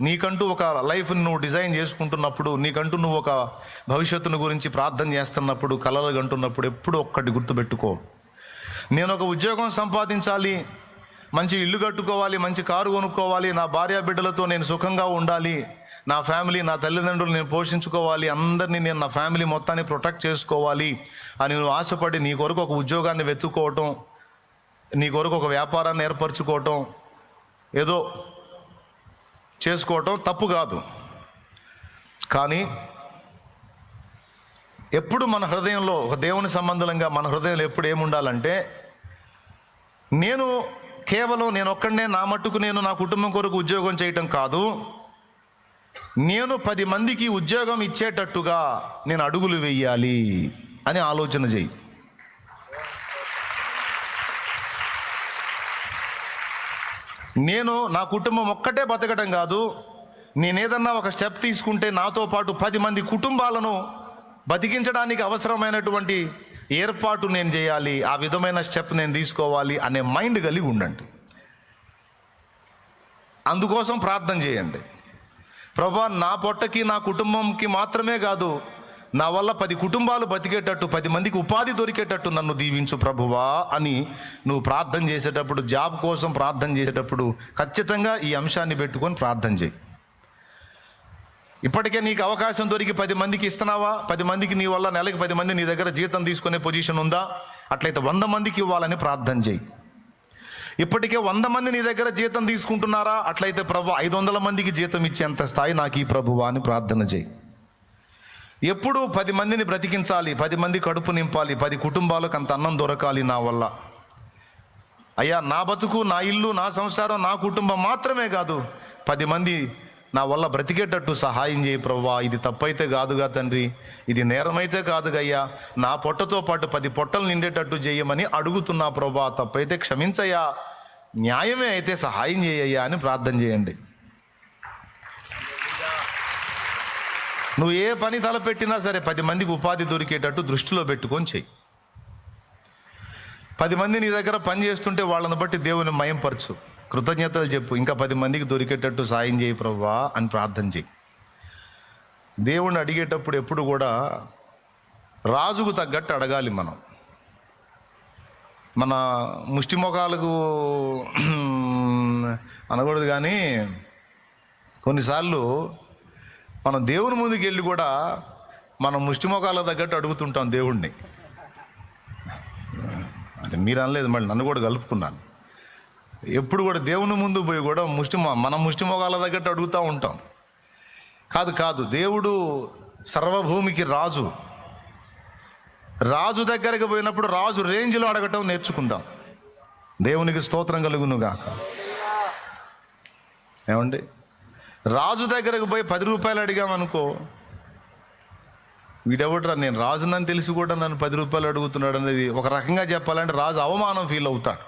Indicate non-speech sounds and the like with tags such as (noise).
నీకంటూ ఒక లైఫ్ నువ్వు డిజైన్ చేసుకుంటున్నప్పుడు నీకంటూ నువ్వు ఒక భవిష్యత్తును గురించి ప్రార్థన చేస్తున్నప్పుడు కలలు కంటున్నప్పుడు ఎప్పుడు ఒక్కటి గుర్తుపెట్టుకో. నేను ఒక ఉద్యోగం సంపాదించాలి మంచి ఇల్లు కట్టుకోవాలి మంచి కారు కొనుక్కోవాలి నా భార్య బిడ్డలతో నేను సుఖంగా ఉండాలి నా ఫ్యామిలీ నా తల్లిదండ్రులు నేను పోషించుకోవాలి అందరినీ నేను నా ఫ్యామిలీ మొత్తాన్ని ప్రొటెక్ట్ చేసుకోవాలి అని నువ్వు ఆశపడి నీ కొరకు ఒక ఉద్యోగాన్ని వెతుక్కోవటం నీ కొరకు ఒక వ్యాపారాన్ని ఏర్పరచుకోవటం ఏదో చేసుకోవటం తప్పు కాదు. కానీ ఎప్పుడు మన హృదయంలో ఒక దేవుని సంబంధంగా మన హృదయంలో ఎప్పుడు ఏముండాలంటే నేను కేవలం నేను ఒక్కడనే నా మట్టుకు నేను నా కుటుంబం కొరకు ఉద్యోగం చేయటం కాదు. నేను పది మందికి ఉద్యోగం ఇచ్చేటట్టుగా నేను అడుగులు వెయ్యాలి అని ఆలోచన చేయి. నేను నా కుటుంబం ఒక్కటే బతకడం కాదు నేనేదన్నా ఒక స్టెప్ తీసుకుంటే నాతో పాటు పది మంది కుటుంబాలను బతికించడానికి అవసరమైనటువంటి ఏర్పాటు నేను చేయాలి ఆ విధమైన స్టెప్ నేను తీసుకోవాలి అనే మైండ్ కలిగి ఉండండి. అందుకోసం ప్రార్థన చేయండి. ప్రభా నా పొట్టకి నా కుటుంబంకి మాత్రమే కాదు నా వల్ల పది కుటుంబాలు బతికేటట్టు పది మందికి ఉపాధి దొరికేటట్టు నన్ను దీవించు ప్రభువా అని నువ్వు ప్రార్థన చేసేటప్పుడు జాబ్ కోసం ప్రార్థన చేసేటప్పుడు ఖచ్చితంగా ఈ అంశాన్ని పెట్టుకొని ప్రార్థన చేయి. ఇప్పటికే నీకు అవకాశం దొరికి పది మందికి ఇస్తున్నావా? పది మందికి నీ వల్ల నెలకి పది మంది నీ దగ్గర జీతం తీసుకునే పొజిషన్ ఉందా? అట్లయితే వంద మందికి ఇవ్వాలని ప్రార్థన చేయి. ఇప్పటికే వంద మంది నీ దగ్గర జీతం తీసుకుంటున్నారా? అట్లయితే ప్రభు ఐదు వందల మందికి జీతం ఇచ్చేంత స్థాయి నాకు ఈ ప్రభువా అని ప్రార్థన చేయి. ఎప్పుడు పది మందిని బ్రతికించాలి పది మంది కడుపు నింపాలి పది కుటుంబాలకు అంత అన్నం దొరకాలి నా వల్ల. అయ్యా నా బతుకు నా ఇల్లు నా సంసారం నా కుటుంబం మాత్రమే కాదు పది మంది నా వల్ల బ్రతికేటట్టు సహాయం చేయి ప్రవ్వా. ఇది తప్పైతే కాదుగా తండ్రి ఇది నేరమైతే కాదుగయ్యా. నా పొట్టతో పాటు పది పొట్టలు నిండేటట్టు చేయమని అడుగుతున్నా ప్రభా తప్పైతే క్షమించయ్యా. న్యాయమే అయితే సహాయం చేయయ్యా అని ప్రార్థన చేయండి. నువ్వు ఏ పని తలపెట్టినా సరే పది మందికి ఉపాధి దొరికేటట్టు దృష్టిలో పెట్టుకొని చెయ్యి. పది మంది నీ దగ్గర పని చేస్తుంటే వాళ్ళని బట్టి దేవుని మయంపరచు కృతజ్ఞతలు చెప్పు. ఇంకా పది మందికి దొరికేటట్టు సాయం చేయి ప్రవ్వా అని ప్రార్థన చేయి దేవుణ్ణి అడిగేటప్పుడు ఎప్పుడు కూడా రాజుకు తగ్గట్టు అడగాలి మనం. మన ముష్టి మొఖాలకు (clears throat) అనకూడదు కానీ కొన్నిసార్లు మనం దేవుని ముందుకు వెళ్ళి కూడా మనం ముష్టి తగ్గట్టు అడుగుతుంటాం దేవుణ్ణి. అంటే మీరు అనలేదు మళ్ళీ నన్ను కూడా కలుపుకున్నాను. ఎప్పుడు కూడా దేవుని ముందు పోయి కూడా ముష్టి మనం మన ముష్టి తగ్గట్టు అడుగుతూ ఉంటాం. కాదు కాదు దేవుడు సర్వభూమికి రాజు. రాజు దగ్గరికి పోయినప్పుడు రాజు రేంజ్లో అడగటం నేర్చుకుందాం. దేవునికి స్తోత్రం కలుగునుగాక ఏమండి? రాజు దగ్గరకు పోయి పది రూపాయలు అడిగామనుకో వీడెవడరా నేను రాజునని తెలిసి కూడా నన్ను పది రూపాయలు అడుగుతున్నాడు అనేది ఒక రకంగా చెప్పాలంటే రాజు అవమానం ఫీల్ అవుతాడు.